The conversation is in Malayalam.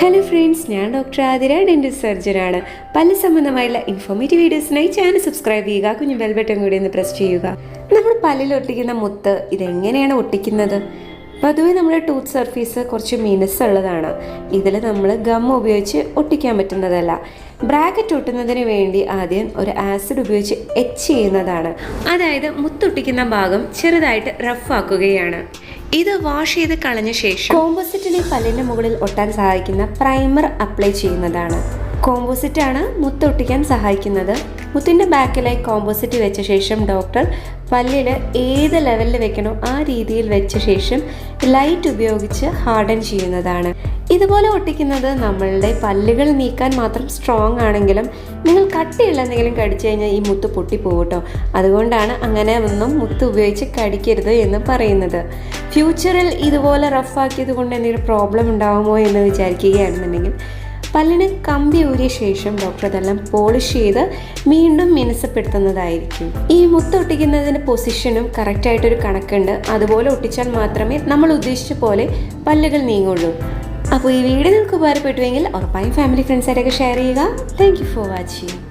ഹലോ ഫ്രണ്ട്സ് ഞാൻ ഡോക്ടർ ആതിര ഡെന്റൽ സർജനാണ് പല സംബന്ധമായുള്ള ഇൻഫോർമേറ്റീവ് വീഡിയോസിനായി ചാനൽ സബ്സ്ക്രൈബ് ചെയ്യുക കുഞ്ഞു ബെൽബട്ടൺ കൂടി ഒന്ന് പ്രസ് ചെയ്യുക. നമ്മൾ പല്ലിൽ ഒട്ടിക്കുന്ന മുത്ത് ഇതെങ്ങനെയാണ് ഒട്ടിക്കുന്നത്? പൊതുവെ നമ്മുടെ ടൂത്ത് സർഫീസ് കുറച്ച് മിനുസുള്ളതാണ് ഇതിൽ നമ്മൾ ഗം ഉപയോഗിച്ച് ഒട്ടിക്കാൻ പറ്റുന്നതല്ല. ബ്രാക്കറ്റ് ഒട്ടുന്നതിന് വേണ്ടി ആദ്യം ഒരു ആസിഡ് ഉപയോഗിച്ച് എച്ച് ചെയ്യുന്നതാണ്. അതായത് മുത്തൊട്ടിക്കുന്ന ഭാഗം ചെറുതായിട്ട് റഫ് ആക്കുകയാണ്. ഇത് വാഷ് ചെയ്ത് കളഞ്ഞ ശേഷം കോമ്പോസിറ്റിനെ പല്ലിന്റെ മുകളിൽ ഒട്ടാൻ സഹായിക്കുന്ന പ്രൈമർ അപ്ലൈ ചെയ്യുന്നതാണ്. കോമ്പോസിറ്റ് ആണ് മുത്തൊട്ടിക്കാൻ സഹായിക്കുന്നത്. മുത്തിന്റെ ബാക്കിലായി കോമ്പോസിറ്റ് വെച്ച ശേഷം ഡോക്ടർ പല്ലിൽ ഏത് ലെവലിൽ വെക്കണോ ആ രീതിയിൽ വെച്ച ശേഷം ലൈറ്റ് ഉപയോഗിച്ച് ഹാർഡൻ ചെയ്യുന്നതാണ്. ഇതുപോലെ ഒട്ടിക്കുന്നത് നമ്മളുടെ പല്ലുകൾ നീക്കാൻ മാത്രം സ്ട്രോങ് ആണെങ്കിലും നിങ്ങൾ കട്ടിയുള്ള എന്തെങ്കിലും കടിച്ചു കഴിഞ്ഞാൽ ഈ മുത്ത് പൊട്ടിപ്പോകട്ടോ കേട്ടോ അതുകൊണ്ടാണ് അങ്ങനെ ഒന്നും മുത്ത് ഉപയോഗിച്ച് കടിക്കരുത് എന്ന് പറയുന്നത്. ഫ്യൂച്ചറിൽ ഇതുപോലെ റഫാക്കിയത് കൊണ്ട് എന്തെങ്കിലും പ്രോബ്ലം ഉണ്ടാകുമോ എന്ന് വിചാരിക്കുകയാണെന്നുണ്ടെങ്കിൽ പല്ലിന് കമ്പി ഊരിയ ശേഷം ഡോക്ടർ അതെല്ലാം പോളിഷ് ചെയ്ത് വീണ്ടും മിനുസപ്പെടുത്തുന്നതായിരിക്കും. ഈ മുത്ത് ഒട്ടിക്കുന്നതിന്റെ പൊസിഷനും കറക്റ്റായിട്ടൊരു കണക്കുണ്ട്. അതുപോലെ ഒട്ടിച്ചാൽ മാത്രമേ നമ്മൾ ഉദ്ദേശിച്ച പോലെ പല്ലുകൾ നീങ്ങുള്ളൂ. അപ്പോൾ ഈ വീഡിയോ നിങ്ങൾക്ക് ഉപകാരപ്പെട്ടുവെങ്കിൽ ഉറപ്പായും ഫാമിലി ഫ്രണ്ട്സായിട്ടൊക്കെ ഷെയർ ചെയ്യുക. Thank you for watching